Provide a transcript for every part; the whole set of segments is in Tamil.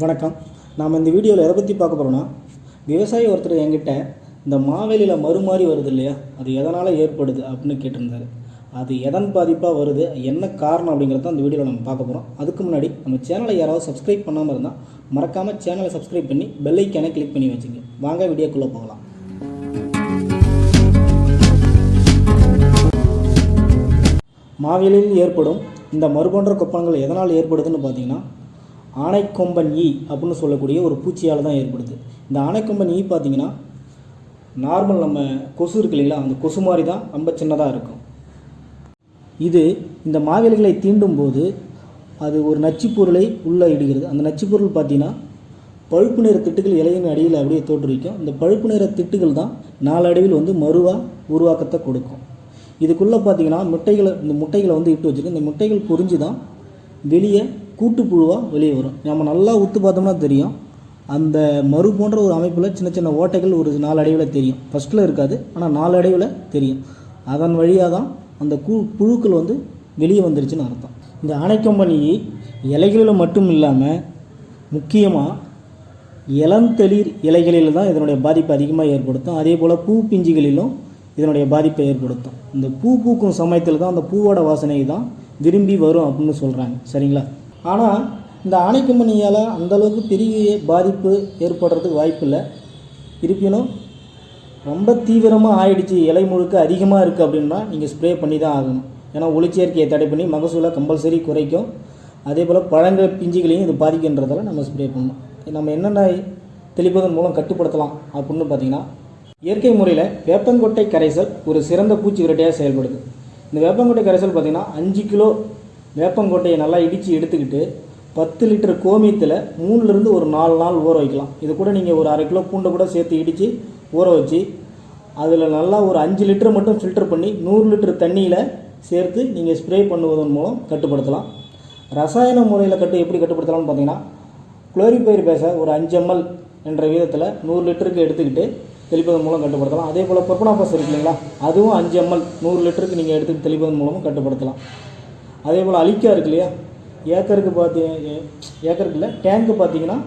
வணக்கம். நாம் இந்த வீடியோவில் எதை பற்றி பார்க்க போகிறோன்னா விவசாயி ஒருத்தர் என்கிட்ட இந்த மாவேலியில் மறுமாறி வருது இல்லையா? அது எதனால் ஏற்படுது அப்படின்னு கேட்டிருந்தார். அது எதன் பாதிப்பாக வருது என்ன காரணம் அப்படிங்கிறத அந்த வீடியோவில் நம்ம பார்க்க போகிறோம் அதுக்கு முன்னாடி நம்ம சேனலை யாராவது சப்ஸ்கிரைப் பண்ணாமல் இருந்தால் மறக்காமல் சேனலை சப்ஸ்கிரைப் பண்ணி பெல் ஐக்கானை கிளிக் பண்ணி வச்சுங்க. வாங்க வீடியோக்குள்ளே போகலாம். மாவேலியில் ஏற்படும் இந்த மறுபோன்ற குப்பங்கள் எதனால் ஏற்படுதுன்னு பார்த்தீங்கன்னா ஆனைக்கொம்பன் ஈ அப்படின்னு சொல்லக்கூடிய ஒரு பூச்சியால் தான் ஏற்படுது. இந்த ஆனைக்கொம்பன் ஈ பார்த்தீங்கன்னா நார்மல் நம்ம கொசு இருக்கு இல்லைங்களா அந்த கொசு மாதிரி தான் ரொம்ப சின்னதாக இருக்கும். இது இந்த மாவிலைகளை தீண்டும் போது அது ஒரு நச்சுப்பொருளை உள்ளே இடுகிறது. அந்த நச்சுப்பொருள் பார்த்தீங்கன்னா பழுப்பு நிற திட்டுகள் இலையின் அடியில் அப்படியே தோற்றுவிக்கும். இந்த பழுப்பு நிற திட்டுகள் தான் நாளடைவில் வந்து மறுவாக உருவாக்கத்தை கொடுக்கும். இதுக்குள்ளே பார்த்தீங்கன்னா முட்டைகளை இந்த முட்டைகளை வந்து இட்டு வச்சுருக்கு. இந்த முட்டைகள் புரிஞ்சு தான் வெளியே கூட்டுப்புழுவாக வெளியே வரும். நம்ம நல்லா உத்து பார்த்தோம்னா தெரியும். அந்த மறு போன்ற ஒரு அமைப்பில் சின்ன சின்ன ஓட்டைகள் ஒரு நாலு அடைவில் தெரியும். ஃபஸ்ட்டில் இருக்காது ஆனால் நாலு அடைவில் தெரியும். அதன் வழியாக தான் அந்த கூ புழுக்கள் வந்து வெளியே வந்துருச்சுன்னு அர்த்தம். இந்த ஆனைக்கம்பனி இலைகளில் மட்டும் இல்லாமல் முக்கியமாக இளந்தளிர் இலைகளில் தான் இதனுடைய பாதிப்பு அதிகமாக ஏற்படுத்தும். அதே போல் பூ பிஞ்சுகளிலும் இதனுடைய பாதிப்பை ஏற்படுத்தும். இந்த பூ பூக்கும் சமயத்தில் தான் அந்த பூவோட வாசனை தான் விரும்பி வரும் அப்படின்னு சொல்கிறாங்க சரிங்களா? ஆனால் இந்த ஆணைக்கம்பனியால் அந்தளவுக்கு பெரிய பாதிப்பு ஏற்படுறதுக்கு வாய்ப்பில்லை இருப்பினும் ரொம்ப தீவிரமாக ஆயிடுச்சு இலை முழுக்க அதிகமாக இருக்குது அப்படின்னா நீங்கள் ஸ்ப்ரே பண்ணி தான் ஆகணும். ஏன்னா ஒளிச்சேர்க்கையை தடை பண்ணி மகசூலை கம்பல்சரி குறைக்கும். அதே போல் பழங்கள் பிஞ்சுகளையும் இது பாதிக்கின்றதால நம்ம ஸ்ப்ரே பண்ணணும். நம்ம என்னென்ன தெளிப்பதன் மூலம் கட்டுப்படுத்தலாம் அப்படின்னு பார்த்தீங்கன்னா இயற்கை முறையில் வேப்பங்கொட்டை கரைசல் ஒரு சிறந்த பூச்சி விரட்டியாக செயல்படுது. இந்த வேப்பங்கொட்டை கரைசல் பார்த்திங்கன்னா அஞ்சு கிலோ வேப்பங்கொட்டையை நல்லா இடித்து எடுத்துக்கிட்டு பத்து லிட்டர் கோமியத்தில் மூணுலேருந்து ஒரு நாலு நாள் ஊற வைக்கலாம். இது கூட நீங்கள் ஒரு அரை கிலோ பூண்டை கூட சேர்த்து இடித்து ஊற வச்சு அதில் நல்லா ஒரு அஞ்சு லிட்டர் மட்டும் ஃபில்டர் பண்ணி நூறு லிட்டர் தண்ணியில் சேர்த்து நீங்கள் ஸ்ப்ரே பண்ணுவதன் மூலம் கட்டுப்படுத்தலாம். ரசாயன முறையில் கட்டு எப்படி கட்டுப்படுத்தலாம்னு பார்த்தீங்கன்னா குளோரிபயர் பேச ஒரு அஞ்சு எம்எல் என்ற விதத்தில் நூறு லிட்டருக்கு எடுத்துக்கிட்டு தெளிப்பதன் மூலம் கட்டுப்படுத்தலாம். அதே போல் பர்பனாபஸ் இருக்கு இல்லைங்களா அதுவும் அஞ்சு எம்எல் நூறு லிட்டருக்கு நீங்கள் எடுத்து தெளிப்பதன் மூலமும் கட்டுப்படுத்தலாம். அதே போல் அழிக்கா இருக்கு இல்லையா? ஏக்கருக்கு பார்த்தி ஏக்கருக்கு இல்லை டேங்க்கு பார்த்தீங்கன்னா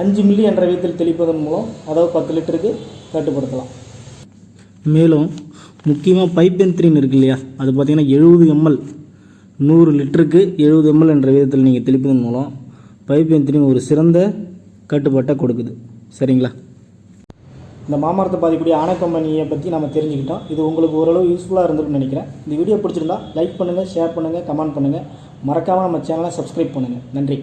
அஞ்சு மில்லி என்ற வீதத்தில் தெளிப்பதன் மூலம் அதாவது பத்து லிட்டருக்கு கட்டுப்படுத்தலாம். மேலும் முக்கியமாக பைப் என்த்ரின் இருக்கு இல்லையா? அது பார்த்தீங்கன்னா எழுபது எம்எல் நூறு லிட்டருக்கு எழுபது எம்எல் என்ற விதத்தில் நீங்கள் தெளிப்பதன் மூலம் பைப் என்த்ரின் ஒரு சிறந்த கட்டுப்பாட்டை கொடுக்குது. சரிங்களா? இந்த மாமரத்தை பாதிக்கூடிய ஆன கம்பெனியை பற்றி நம்ம தெரிஞ்சுக்கிட்டோம். இது உங்களுக்கு ஓரளவு யூஸ்ஃபுல்லாக இருந்திருக்கும்னு நினைக்கிறேன். இந்த வீடியோ பிடிச்சிருந்தா லைக் பண்ணுங்கள் ஷேர் பண்ணுங்கள் கமெண்ட் பண்ணுங்கள் மறக்காமல் நம்ம சேனலை சப்ஸ்கிரைப் பண்ணுங்கள் நன்றி.